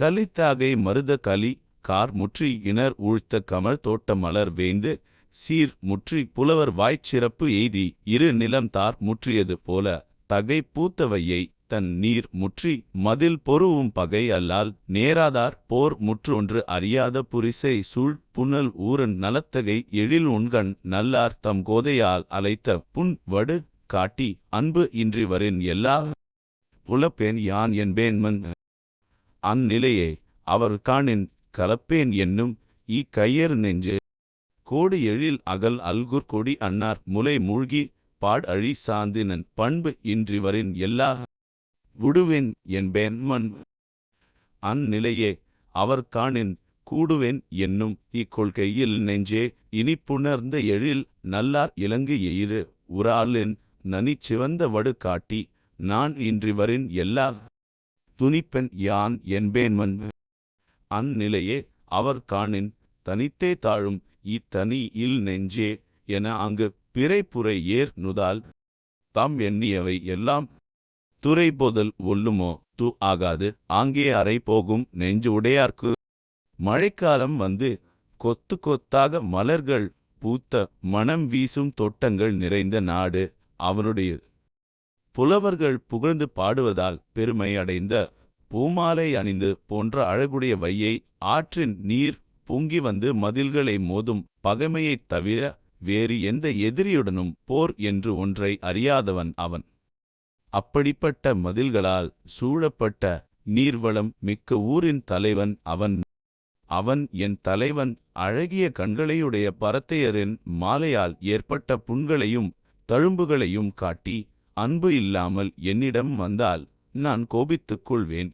கலித்தாகை மருத கலி கார் முற்றி இணர் உழ்த்த கமல் தோட்ட மலர் வேந்து சீர் முற்றி புலவர் வாய்ச்சிறப்பு எய்தி இரு நிலம் தார் முற்றியது போல தகை பூத்தவையை தன் நீர் முற்றி மதில் பொருவும் பகை அல்லால் நேராதார் போர் முற்றொன்று அறியாத புரிசை சூழ் புனல் ஊரன் நலத்தகை எழில் உண்கண் நல்லார் தம் கோதையால் அலைத்த புன் வடு காட்டி அன்பு இன்றி வரின் எல்லா புலப்பேன் யான் என்பேன்மன் அந்நிலையே அவர் காணின் கலப்பேன் என்னும் ஈ கையர் நெஞ்சு. கோடு எழில் அகல் அல்குர் கொடி அன்னார் முலை மூழ்கி பாட் அழி சாந்தினன் பண்பு இன்றிவரின் எல்லா விடுவேன் என்பேன் மண். அந்நிலையே அவர் காணின் கூடுவேன் என்னும் இக்கொள்கையில் நெஞ்சே இனிப்புணர்ந்த எழில் நல்லார் இலங்கு எயிறு உராலின் நனிச்சிவந்த வடு காட்டி நான் இன்றிவரின் எல்லா துணிப்பெண் யான் என்பேன்மன் அந்நிலையே அவர் காணின் தனித்தே தாழும் இத்தனி இல் நெஞ்சே என அங்கு பிறைப்புரை ஏர் நுதால் தாம் எண்ணியவை எல்லாம் துறைபோதல் ஒல்லுமோ து ஆகாது. ஆங்கே அறை போகும் நெஞ்சு உடையார்க்கு மழைக்காலம் வந்து கொத்து கொத்தாக மலர்கள் பூத்த மணம் வீசும் தோட்டங்கள் நிறைந்த நாடு அவனுடைய புலவர்கள் புகழ்ந்து பாடுவதால் பெருமை அடைந்த பூமாலை அணிந்து போன்ற அழகுடைய வையை ஆற்றின் நீர் பொங்கி வந்து மதில்களை மோதும் பகைமையைத் தவிர வேறு எந்த எதிரியுடனும் போர் என்று ஒன்றை அறியாதவன் அவன். அப்படிப்பட்ட மதில்களால் சூழப்பட்ட நீர்வளம் மிக்க ஊரின் தலைவன் அவன். அவன் என் தலைவன் அழகிய கண்களையுடைய பரத்தையரின் மாலையால் ஏற்பட்ட புண்களையும் தழும்புகளையும் காட்டி அன்பு இல்லாமல் என்னிடம் வந்தால் நான் கோபித்துக் கொள்வேன்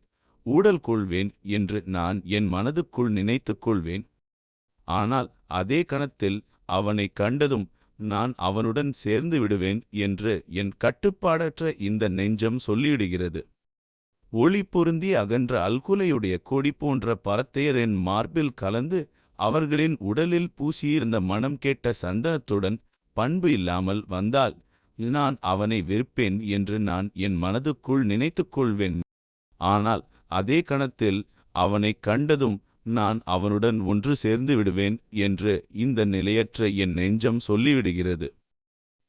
ஊடல் கொள்வேன் என்று நான் என் மனதுக்குள் நினைத்துக் கொள்வேன் ஆனால் அதே கணத்தில் அவனைக் கண்டதும் நான் அவனுடன் சேர்ந்து விடுவேன் என்று என் கட்டுப்பாடற்ற இந்த நெஞ்சம் சொல்லிவிடுகிறது ஒளி பொருந்தி அகன்ற அல்குலையுடைய கொடி போன்ற பரத்தையரின் மார்பில் கலந்து அவர்களின் உடலில் பூசியிருந்த மனம் கேட்ட சந்தனத்துடன் பண்பு இல்லாமல் வந்தால் நான் அவனை வெறுப்பேன் என்று நான் என் மனதுக்குள் நினைத்துக் கொள்வேன் ஆனால் அதே கணத்தில் அவனைக் கண்டதும் நான் அவனுடன் ஒன்று சேர்ந்து விடுவேன் என்று இந்த நிலையற்ற என் நெஞ்சம் சொல்லிவிடுகிறது.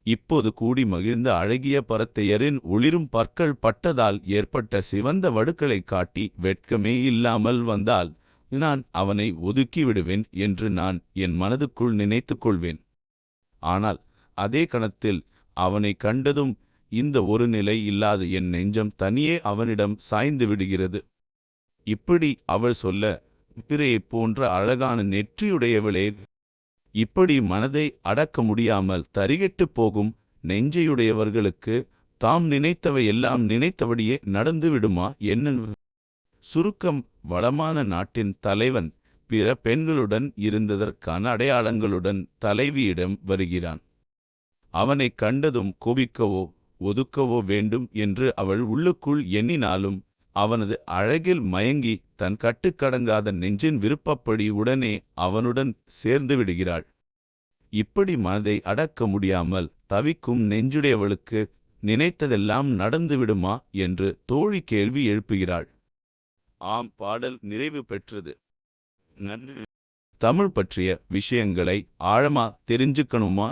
இப்போது கூடி மகிழ்ந்த அழகிய பரத்தையரின் ஒளிரும் பற்கள் பட்டதால் ஏற்பட்ட சிவந்த வடுக்களைக் காட்டி வெட்கமே இல்லாமல் வந்தால் நான் அவனை ஒதுக்கி விடுவேன் என்று நான் என் மனதுக்குள் நினைத்துக் கொள்வேன் ஆனால் அதே கணத்தில் அவனை கண்டதும் இந்த ஒரு நிலை இல்லாத என் நெஞ்சம் தனியே அவனிடம் சாய்ந்து விடுகிறது. இப்படி அவள் சொல்ல பிறையைப் போன்ற அழகான நெற்றியுடையவளே இப்படி மனதை அடக்க முடியாமல் தரிகெட்டு போகும் நெஞ்சையுடையவர்களுக்கு தாம் நினைத்தவை எல்லாம் நினைத்தபடியே நடந்து விடுமா என்ன? சுருக்கம் வளமான நாட்டின் தலைவன் பிற பெண்களுடன் இருந்ததற்கான அடையாளங்களுடன் தலைவியிடம் வருகிறான். அவனைக் கண்டதும் கோபிக்கவோ ஒதுக்கவோ வேண்டும் என்று அவள் உள்ளுக்குள் எண்ணினாலும் அவனது அழகில் மயங்கி தன் கட்டுக்கடங்காத நெஞ்சின் விருப்பப்படி உடனே அவனுடன் சேர்ந்து விடுகிறாள். இப்படி மனதை அடக்க முடியாமல் தவிக்கும் நெஞ்சுடையவளுக்கு நினைத்ததெல்லாம் நடந்துவிடுமா என்று தோழி கேள்வி எழுப்புகிறாள். ஆம் பாடல் நிறைவு பெற்றது. நன்றி. தமிழ் பற்றிய விஷயங்களை ஆழமா தெரிஞ்சுக்கணுமா?